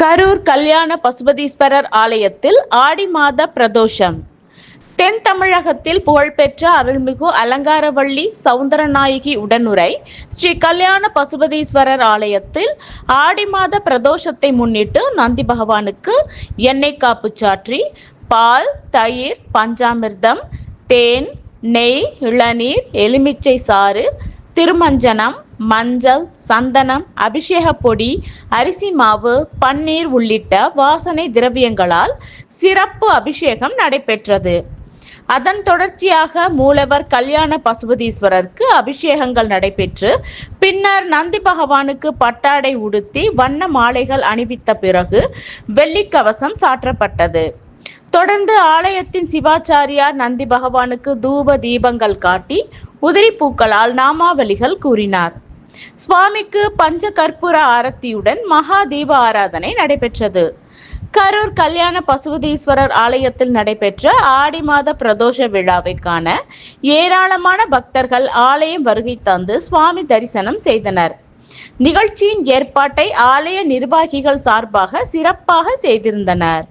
கரூர் கல்யாண பசுபதீஸ்வரர் ஆலயத்தில் ஆடி மாத பிரதோஷம். தென் தமிழகத்தில் புகழ்பெற்ற அருள்மிகு அலங்காரவள்ளி சவுந்தரநாயகி உடனுரை ஸ்ரீ கல்யாண பசுபதீஸ்வரர் ஆலயத்தில் ஆடி மாத பிரதோஷத்தை முன்னிட்டு நந்தி பகவானுக்கு எண்ணெய் காப்பு சாற்றி பால் தயிர் பஞ்சாமிர்தம் தேன் நெய் இளநீர் எலுமிச்சை சாறு திருமஞ்சனம் மஞ்சள் சந்தனம் அபிஷேக பொடி அரிசி மாவு பன்னீர் உள்ளிட்ட வாசனை திரவியங்களால் சிறப்பு அபிஷேகம் நடைபெற்றது. அதன் தொடர்ச்சியாக மூலவர் கல்யாண பசுபதீஸ்வரருக்கு அபிஷேகங்கள் நடைபெற்று பின்னர் நந்தி பகவானுக்கு பட்டாடை உடுத்தி வண்ண மாலைகள் அணிவித்த பிறகு வெள்ளிக்கவசம் சாற்றப்பட்டது. தொடர்ந்து ஆலயத்தின் சிவாச்சாரியார் நந்தி பகவானுக்கு தூப தீபங்கள் காட்டி உதிரி பூக்களால் நாமாவலிகள் கூறினார். சுவாமிக்கு பஞ்ச கற்பூர ஆரத்தியுடன் மகா தீப ஆராதனை நடைபெற்றது. கரூர் கல்யாண பசுபதீஸ்வரர் ஆலயத்தில் நடைபெற்ற ஆடி மாத பிரதோஷ விழாவை காண ஏராளமான பக்தர்கள் ஆலயம் வருகை தந்து சுவாமி தரிசனம் செய்தனர். நிகழ்ச்சியின் ஏற்பாட்டை ஆலய நிர்வாகிகள் சார்பாக சிறப்பாக செய்திருந்தனர்.